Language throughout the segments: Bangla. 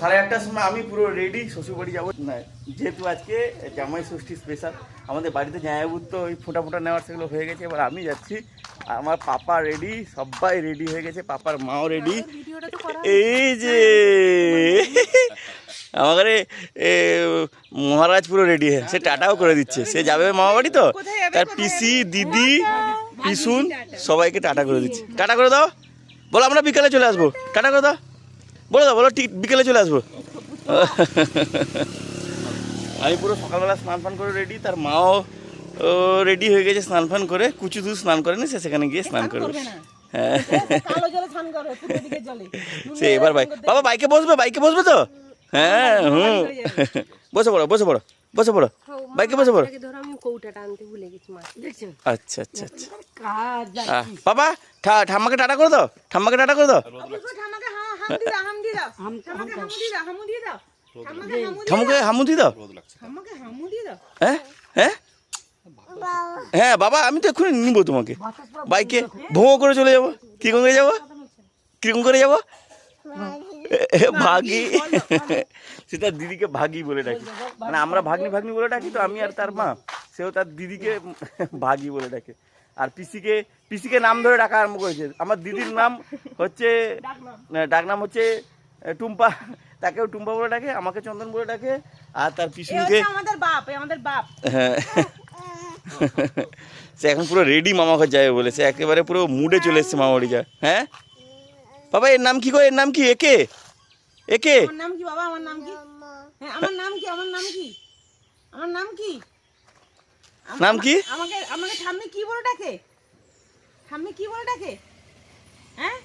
সাড়ে আটটার সময় আমি পুরো রেডি শ্বশুরবাড়ি যাব। না যেহেতু আজকে জামাই ষষ্ঠী স্পেশাল আমাদের বাড়িতে জামাইবুর তো ওই ফোটা ফোটা নেওয়ার সেগুলো হয়ে গেছে এবার আমি যাচ্ছি। আমার পাপা রেডি সবাই রেডি হয়ে গেছে পাপার মাও রেডি এই যে আমাদের মহারাজ পুরো রেডি হয়ে সে টাটাও করে দিচ্ছে। সে যাবে মামা বাড়ি তো? তার পিসি দিদি পিসুন সবাইকে টাটা করে দিচ্ছে। টাটা করে দাও। বলো আমরা বিকালে চলে আসব। টাটা করে দাও। বলে দাও বলো ঠিক বিকেলে চলে আসব। আমি পুরো সকালবেলা স্নান ফান করে রেডি তার মাও রেডি হয়ে গেছে স্নান ফান করে কুচু দু স্নান করেনি সে সেখানে গিয়ে স্নান করবে। হ্যাঁ। সে এবার বাইক বাবা বাইকে বসবে বাইকে বসবে তো? হ্যাঁ হুম। বসে পড়ো বসে পড়ো বসে পড়ো। বাইকে বসে পড়ো। আচ্ছা আচ্ছা আচ্ছা। বাবা ঠা- ঠাম্মাকে টাটা করে দাও ঠাম্মাকে টাটা করে দাও। ঠাম্মাকে হামু দিয়ে দাও। হ্যাঁ? হ্যাঁ? হ্যাঁ বাবা আমি তো এক্ষুনি নিব তোমাকে। বাইকে ভোঁ করে চলে যাব। কীরকম করে যাব? কীরকম করে যাব? ভাগি। সে তার দিদিকে ভাগি বলে ডাকি। মানে আমরা ভাগ্নি ভাগ্নি বলে ডাকি তো আমি আর তার মা। সেও তার দিদিকে ভাগি বলে ডাকে। আর পিসিকে পিসিকে নাম ধরে ডাকা আরম্ভ করেছে। আমার দিদির নাম হচ্ছে ডাক নাম হচ্ছে টুম্পা। তাকেও টুম্পা বলে ডাকে আমাকে চন্দন বলে ডাকে আর তার পিসুকে আমাদের বাপ আমাদের বাপ। হ্যাঁ। সে এখন পুরো রেডি মামা ঘর যাবে বলে সে একেবারে পুরো মুডে চলে এসছে মামা বাড়ি যা হ্যাঁ? বাবা এর নাম কি গো? এর নাম কি? একে একে আমার নাম কি বাবা? আমার নাম কি? হ্যাঁ আমার নাম কি? আমার নাম কি? আমার নাম কি? নাম কি? আমাকে আমাকে ঠাম্মি কি বলে ডাকে? ঠাম্মি কি বলে ডাকে? হ্যাঁ?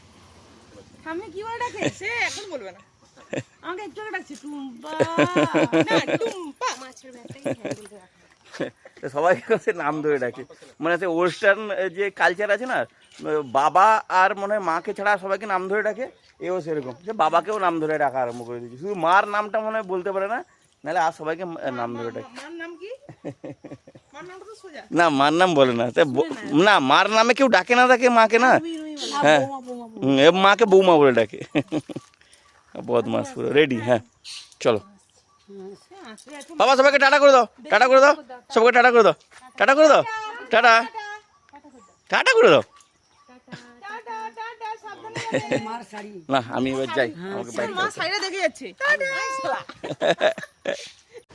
ঠাম্মি কি বলে ডাকে? সে এখন বলবে না। আমাকে একটু ডাকছে টুম্পা। না, টুম্পা। মাছের ব্যাপারে হ্যান্ডেল করে রাখা। তো সবাইকে সে নাম ধরে ডাকে। মানে সে ওয়েস্টার্ন যে কালচার আছে না বাবা আর মনে হয় মাকে ছাড়া সবাইকে নাম ধরে ডাকে এও সেরকম। যে বাবাকেও নাম ধরে ডাকা আরম্ভ করে দিয়েছে। শুধু মার নামটা মনে হয় বলতে পারে না নাহলে আর সবাইকে নাম ধরে ডাকে। নাম কি? না মার নাম বলে না। তা ব- না। মার নামে কেউ ডাকে না ডাকে মাকে না? হ্যাঁ। এ মাকে বৌমা বলে ডাকে। বদমাস পুরো। রেডি হ্যাঁ। চলো। হ্যাঁ, বাবা সবাইকে টাটা করে দাও। টাটা করে দাও। সবাইকে টাটা করে দাও। টাটা করে দাও। টাটা। টাটা করে দাও। টাটা টাটা সাবধানে মার শাড়ি। না আমি এবার যাই। আমাকে দেখে যাচ্ছে।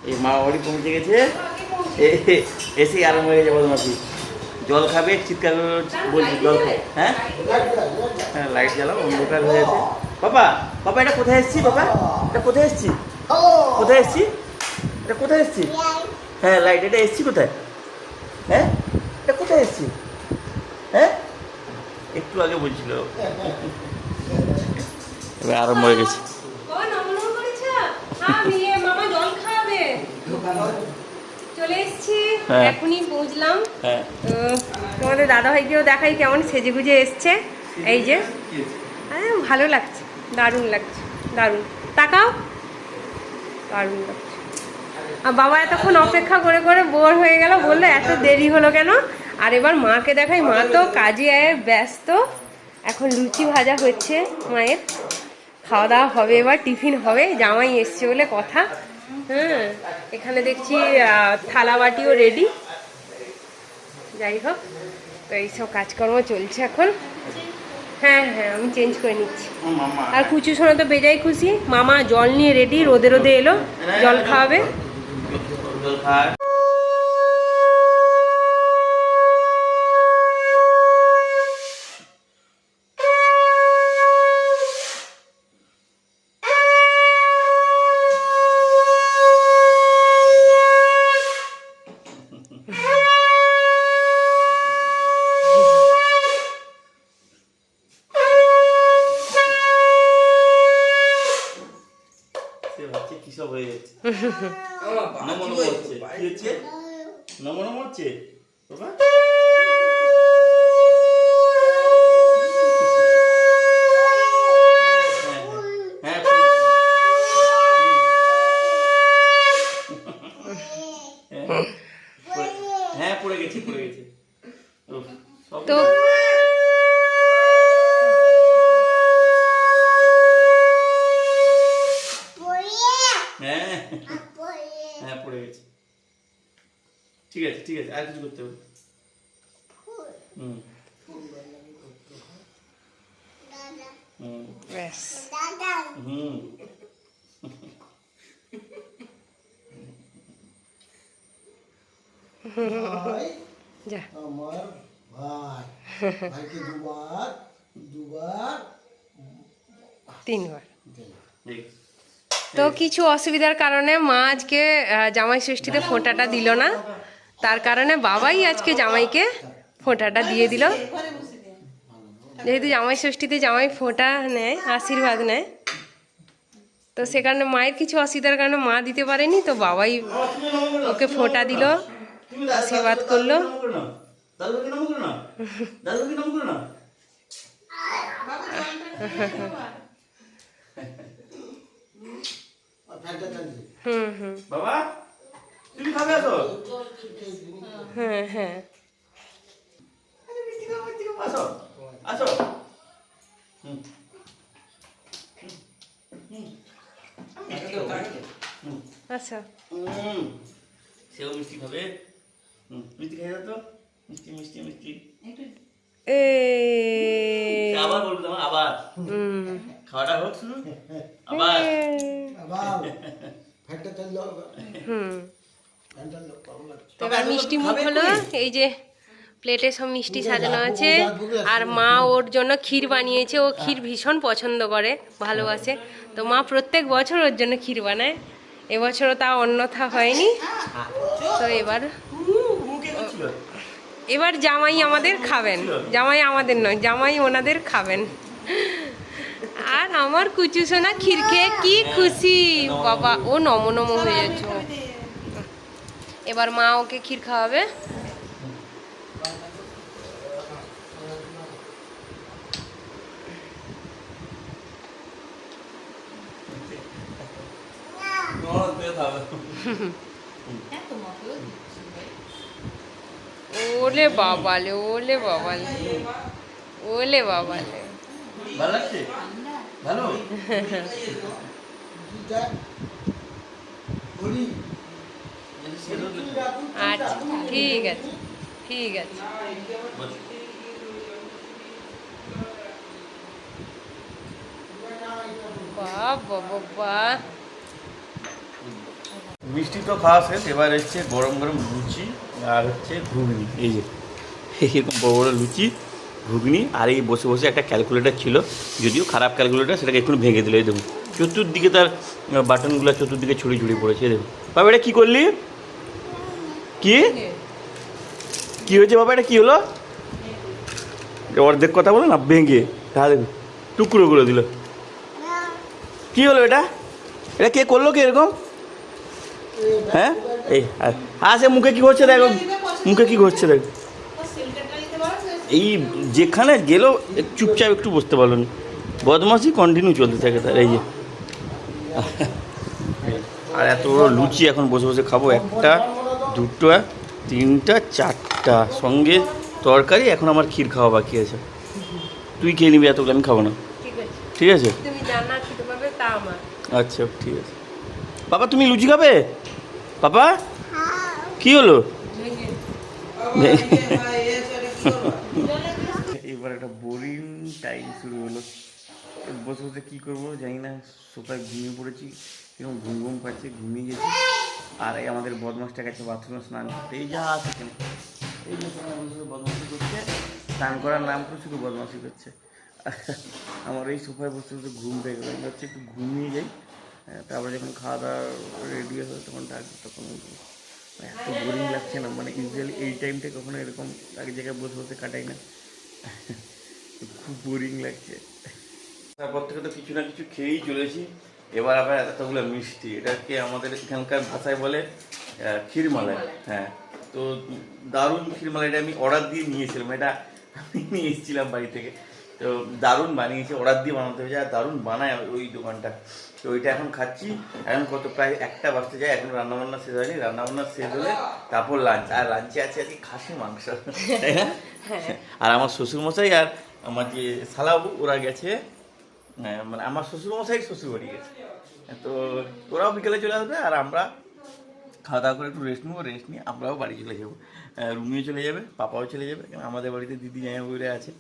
এই মা বাড়ি পৌঁছে গেছে। এসেই আরম্ভ হয়ে যাব তোমাকে জল খাবে, চিৎকার বলছি, জল খাও। হ্যাঁ? হ্যাঁ লাইট জ্বালাও, অন্ধকার হয়ে আছে। বাবা বাবা, এটা কোথায় এসছি, বাবা? এটা কোথায় এসছি? কোথায় এসছি? এটা কোথায় এসছি? হ্যাঁ লাইট এটা এসছি কোথায়? হ্যাঁ? এটা কোথায় এসছি? হ্যাঁ? একটু আগে বলছিল। এবার আরম্ভ হয়ে গেছে। আমি, মামা জল খাবে। চলে এসেছি। হ্যাঁ। এখনই পৌঁছলাম হ্যাঁ। তোমাদের দাদা ভাইকেও দেখাই কেমন সেজে গুজে এসছে। এই যে। হ্যাঁ ভালো লাগছে। দারুণ লাগছে। দারুণ। তাকাও। দারুণ লাগছে। আর বাবা এতক্ষণ অপেক্ষা করে করে বোর হয়ে গেল বলল এত দেরি হলো কেন? আর এবার মাকে দেখাই। মা তো কাজে আয়ে ব্যস্ত। এখন লুচি ভাজা হচ্ছে মায়ের। খাওয়া দাওয়া হবে এবার টিফিন হবে। জামাই এসছে বলে কথা। এখানে দেখছি থালাবাটিও থালা বাটিও রেডি যাই হোক তো এইসব কাজকর্ম চলছে এখন। হ্যাঁ হ্যাঁ আমি চেঞ্জ করে নিচ্ছি। আর কুচু শোনা তো বেজাই খুশি। মামা জল নিয়ে রেডি রোদে রোদে এলো জল খাওয়াবে জল খায় সে ভাবছে কি সব হয়ে যাচ্ছে নমো নমো হচ্ছে? কি হচ্ছে? নমো নমো হচ্ছে? বাবা হ্যাঁ, হ্যাঁ, হ্যাঁ, পড়ে- হ্যাঁ পড়ে গেছে পড়ে গেছে উফ, সব তো হ্যাঁ হ্যাঁ পড়ে গেছে। ঠিক আছে ঠিক আছে আর কিছু করতে হবে হুম। হুম। ব্যাস হুম। ভাই যা। আমার ভাই। ভাইকে দুবার দুবার তিনবার। ঠিক তো কিছু অসুবিধার কারণে মা আজকে জামাই ষষ্ঠীতে ফোঁটাটা দিল না। তার কারণে বাবাই আজকে জামাইকে ফোঁটাটা দিয়ে দিল। যেহেতু জামাই ষষ্ঠীতে জামাই ফোঁটা নেয় আশীর্বাদ নেয় তো সে কারণে মায়ের কিছু অসুবিধার কারণে মা দিতে পারেনি তো বাবাই ওকে ফোঁটা দিল আশীর্বাদ করল। দাদুকে নাম করো না দাদুকে নাম করো না আর ফ্যানটা টানছে হুম হুম বাবা তুমি খাবে আসো হ্যাঁ হ্যাঁ। আসো। আসো। হুম। আচ্ছা। হুম। সেও মিষ্টি খাবে। হুম। মিষ্টি খাই তো। মিষ্টি মিষ্টি মিষ্টি। একটু এ আবার বলব তোমার আবার। হুম। খাওয়াটা হোক আবার। আবার। হুম। লাগছে তো এবার মিষ্টি মুখ হলো এই যে প্লেটে সব মিষ্টি সাজানো আছে। আর মা ওর জন্য ক্ষীর বানিয়েছে। ও ক্ষীর ভীষণ পছন্দ করে ভালোবাসে। তো মা প্রত্যেক বছর ওর জন্য ক্ষীর বানায়। এবছরও তা অন্যথা হয়নি। তো এবার এবার জামাই আমাদের খাবেন। জামাই আমাদের নয় জামাই ওনাদের খাবেন। আর আমার কুচু সোনা ক্ষীর খেয়ে কি খুশি। বাবা, ও নম নম হয়ে যাচ্ছে। এবার মা ওকে ক্ষীর খাওয়াবে। ওলে বাবালে ওলে বাবালে ওলে বাবালে। ভালো লাগছে? ভালো আচ্ছা ঠিক আছে ঠিক আছে। মিষ্টি তো খাওয়া শেষ এবার এসছে গরম গরম লুচি আর হচ্ছে ঘুগনি এই যে। এরকম বড় বড় লুচি। ঘুগনি আর এই বসে বসে একটা ক্যালকুলেটার ছিল, যদিও খারাপ ক্যালকুলেটার সেটাকে একটু ভেঙে দিল দেখুন। চতুর্দিকে তার বাটনগুলো চতুর্দিকে ছড়িয়ে ছড়িয়ে পড়েছে দেখুন। বাবা, এটা কী করলি? কি? কি হয়েছে বাবা, এটা কী হলো? অর্ধেক কথা বলো না, ভেঙে। তা দেখুন, টুকরো করে দিল। কি হলো এটা? এটা কে করল কি এরকম? হ্যাঁ? এই আর হ্যাঁ সে মুখে কি করছে, দেখো। মুখে কি করছে, দেখো ও সেন্টারটা দিতে পারো তো? এই যেখানে গেলেও চুপচাপ একটু বসতে পারল না। বদমাসি কন্টিনিউ চলতে থাকে তার এই যে। আর এত বড় লুচি এখন বসে বসে খাব একটা দুটো তিনটা চারটা। সঙ্গে তরকারি এখন আমার ক্ষীর খাওয়া বাকি আছে। তুই খেয়ে নিবি এতগুলো আমি খাব না। ঠিক আছে। ঠিক আছে? তুমি জানা খেতে পারবে তা আমার। আচ্ছা ঠিক আছে। বাবা তুমি লুচি খাবে? বাবা কি হলো? টাইম শুরু হলো। বসে বসে কী করব জানি না, সোফায় ঘুমিয়ে পড়েছি এরকম ঘুম ঘুম পাচ্ছে, ঘুমিয়ে গেছি। আর এই আমাদের বদমাসটা গেছে বাথরুমে স্নান করতে। এই যা আছে এখানে। এই বদমাসি করছে, স্নান করার নাম করে শুধু বদমাসি করছে। আমার এই সোফায় বসে বসে ঘুম পেয়ে গেলো। আমি ভাবছি একটু ঘুমিয়ে যাই। তারপরে যখন খাওয়া দাওয়া রেডি হয়ে তখন ডাকবে তখন মানে এত বোরিং লাগছে না। মানে ইউজুয়ালি এই টাইমটা কখনো এরকম এক জায়গায় বসে বসে কাটাই না। খুব বোরিং লাগছে। তারপর থেকে তো কিছু না কিছু খেয়েই চলেছি। এবার আবার এতগুলো মিষ্টি এটাকে আমাদের এখানকার ভাষায় বলে ক্ষীরমালাই। হ্যাঁ তো দারুণ ক্ষীরমালাইটা আমি অর্ডার দিয়ে নিয়েছিলাম। এটা আমি নিয়ে এসেছিলাম বাড়ি থেকে। তো দারুণ বানিয়েছে অর্ডার দিয়ে বানাতে হয়েছে আর দারুণ বানায় ওই দোকানটা। তো ওইটা এখন খাচ্ছি। এখন কত প্রায় একটা বাজতে যায় এখন রান্নাবান্না শেষ হয়নি। রান্নাবান্না শেষ হলে তারপর লাঞ্চ আর লাঞ্চে আছে আজকে খাসি মাংস। তাই আর আমার শ্বশুরমশাই আর আমার যে শালাবু ওরা গেছে। হ্যাঁ, মানে আমার শ্বশুরমশাই শ্বশুর বাড়ি গেছে। তো ওরাও বিকেলে চলে আসবে আর আমরা খাওয়া দাওয়া করে একটু রেস্ট নেব রেস্ট নিয়ে আমরাও বাড়ি চলে যাব। রুমিও চলে যাবে পাপাও চলে যাবে কারণ আমাদের বাড়িতে দিদি জামা বলে আছে।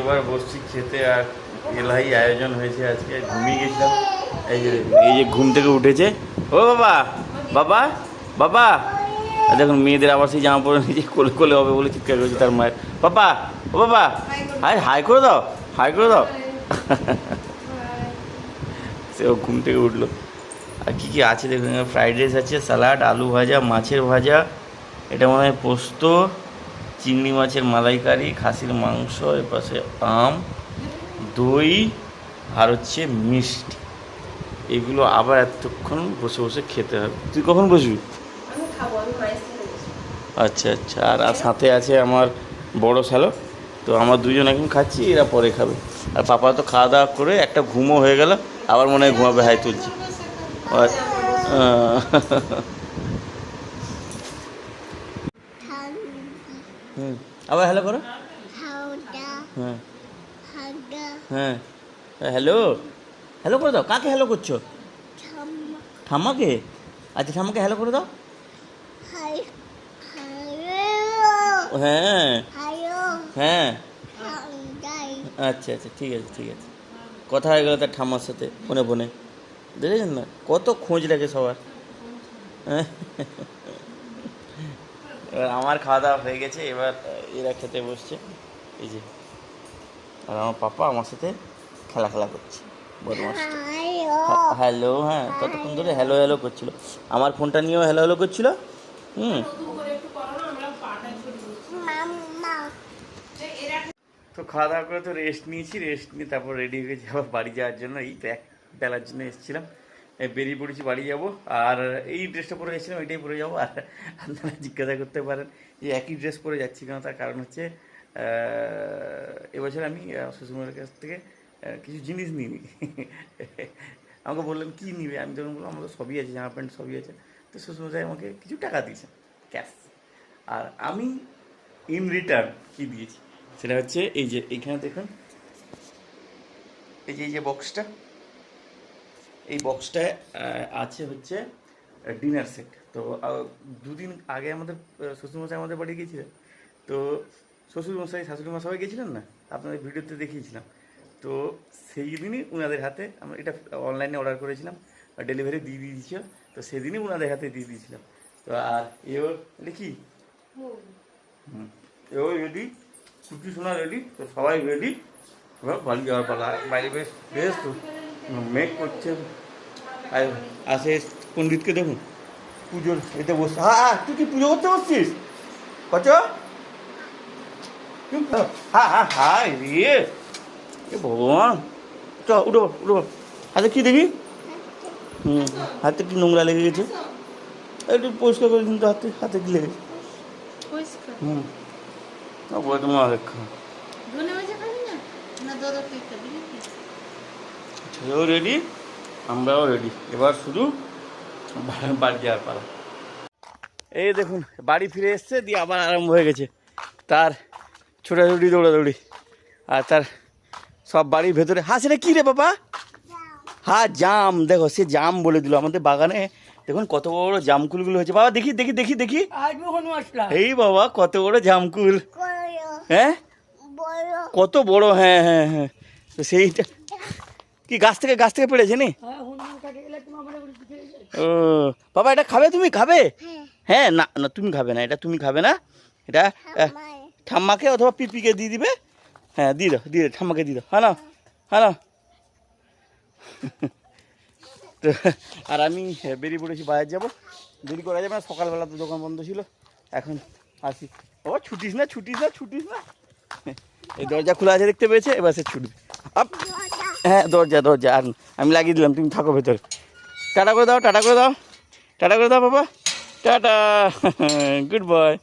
এবার বসছি খেতে আর এলাই আয়োজন হয়েছে আজকে ঘুমিয়ে গেছিলাম। এই যে এই যে ঘুম থেকে উঠেছে। ও বাবা বাবা বাবা। দেখুন মেয়েদের আবার সেই জামা পরে নিয়েছে কোলে কোলে হবে বলে চিৎকার করেছে তার মায়ের। বাবা ও বাবা হাই হাই করে দাও হাই করে দাও। সে ও ঘুম থেকে উঠল। আর কী কী আছে দেখুন ফ্রাইড রাইস আছে স্যালাড আলু ভাজা মাছের ভাজা এটা মনে হয় পোস্ত চিংড়ি মাছের মালাইকারি খাসির মাংস এপাশে আম দই আর হচ্ছে মিষ্টি। এগুলো আবার এতক্ষণ বসে বসে খেতে হবে। তুই কখন বসবি। আচ্ছা আচ্ছা। আর আর সাথে আছে আমার বড় শ্যালো তো আমার দুজন এখন খাচ্ছি এরা পরে খাবে। আর পাপা তো খাওয়া দাওয়া করে একটা ঘুমও হয়ে গেল আবার মনে হয় ঘুমাবে হাই তুলছি। আবার হ্যালো করো। হ্যাঁ। হ্যাঁ। হ্যালো হ্যালো করে দাও। কাকে হ্যালো করছ? ঠাম্মাকে? আচ্ছা ঠাম্মাকে হ্যালো করে দাও। হ্যাঁ। হ্যাঁ? আচ্ছা আচ্ছা ঠিক আছে ঠিক আছে। কথা হয়ে গেল তার ঠাম্মার সাথে ফোনে ফোনে। দেখেছেন না? কত খোঁজ রাখে সবার। হ্যাঁ। এবার আমার খাওয়া দাওয়া হয়ে গেছে এবার এরা খেতে বসছে। এই যে আর আমার পাপা আমার সাথে খেলা খেলা করছে। বদমাস হ্যালো। হ্যাঁ ততক্ষণ ধরে হ্যালো হ্যালো করছিল? আমার ফোনটা নিয়েও হ্যালো হ্যালো করছিল? হুম। তো খাওয়া দাওয়া করে তো রেস্ট নিয়েছি রেস্ট নিয়ে তারপর রেডি হয়ে গেছি আবার বাড়ি যাওয়ার জন্য। এই ব্যাগ বেলার জন্য এসেছিলাম। বেরিয়ে পড়েছি বাড়ি যাব। আর এই ড্রেসটা পরে গেছিলাম এটাই পরে যাব। আর আপনারা জিজ্ঞাসা করতে পারেন যে একই ড্রেস পরে যাচ্ছি কেন? তার কারণ হচ্ছে এবছর আমি আহ, শ্বশুরমশাইয়ের কাছ থেকে কিছু জিনিস নিইনি। আমাকে বললেন কী নিবে? আমি তখন বললাম আমাদের সবই আছে জামা প্যান্ট সবই আছে। তো শ্বশুরমশাই আমাকে কিছু টাকা দিয়েছেন ক্যাশ। আর আমি ইন রিটার্ন কী দিয়েছি? সেটা হচ্ছে এই যে এইখানে দেখুন। এই যে এই যে বক্সটা এই বক্সটায় আছে হচ্ছে ডিনার সেট তো দুদিন আগে আমাদের শ্বশুরমশাই আমাদের বাড়ি গিয়েছিলেন তো শ্বশুরমশাই শাশুড়ি মা সবাই গেছিলেন না? আপনাদের ভিডিওতে দেখিয়েছিলাম। তো সেই দিনই ওনাদের হাতে আমরা এটা অনলাইনে অর্ডার করেছিলাম ডেলিভারি দিয়ে দিয়েছিল। তো সেদিনই ওনাদের হাতে দিয়ে দিয়েছিলাম। তো আর এও এটা কি? হুম। এও রেডি কুটি শোনা রেডি তো সবাই রেডি এবার বাড়ি যাওয়ার পালা। বাইরে বেশ বেশ তো। মেঘ করছে। আর আসে পণ্ডিতকে দেখুন। পুজোর এতে বসছে। হ্যাঁ হ্যাঁ তুই কি পুজো করতে বসছিস? কচ হ্যাঁ হ্যাঁ হ্যাঁ রে এ ভগবান। চ উঠো উঠো। হাতে কি দেখি? হুম হাতে কি নোংরা লেগে গেছে। একটু পরিষ্কার করে কিন্তু হাতে হাতে কি লেগেছে? হুম। তোমার দেখা ছেলেও রেডি আমরাও রেডি এবার শুধু বাড়ি যাওয়ার পালা এই দেখুন বাড়ি ফিরে এসছে দিয়ে আবার আরম্ভ হয়ে গেছে তার ছোটাছুটি দৌড়াদৌড়ি আর তার সব বাড়ির ভেতরে হ্যাঁ সেটা কী রে বাবা হ্যাঁ জাম দেখো সে জাম বলে দিল আমাদের বাগানে দেখুন কত বড় বড় জামকুলগুলো হয়েছে বাবা দেখি দেখি দেখি দেখি। এই বাবা কত বড় জামকুল হ্যাঁ? কত বড় হ্যাঁ হ্যাঁ হ্যাঁ। তো সেইটা কি গাছ থেকে গাছ থেকে পেড়েছে নি? ও বাবা এটা খাবে তুমি? খাবে? হ্যাঁ। না না তুমি খাবে না এটা তুমি খাবে না। এটা ঠাম্মাকে অথবা পিপিকে দিয়ে দিবে। হ্যাঁ দিয়ে দাও দিয়ে দাও ঠাম্মাকে দিয়ে দাও। হ্যাঁ না হ্যাঁ না তো আর আমি আহ, বেরিয়ে পড়েছি বাজার যাব। দেরি করা যাবে না সকালবেলা তো দোকান বন্ধ ছিল। এখন আসি। ও, ছুটিস না ছুটিস না ছুটিস না। এই দরজা খোলা আছে দেখতে পেয়েছে, এবার সে ছুটবে। আপ। হ্যাঁ দরজা দরজা, আর আমি লাগিয়ে দিলাম, তুমি থাকো ভেতরে। টাটা করে দাও, টাটা করে দাও। টাটা করে দাও, বাবা। টাটা। Good boy.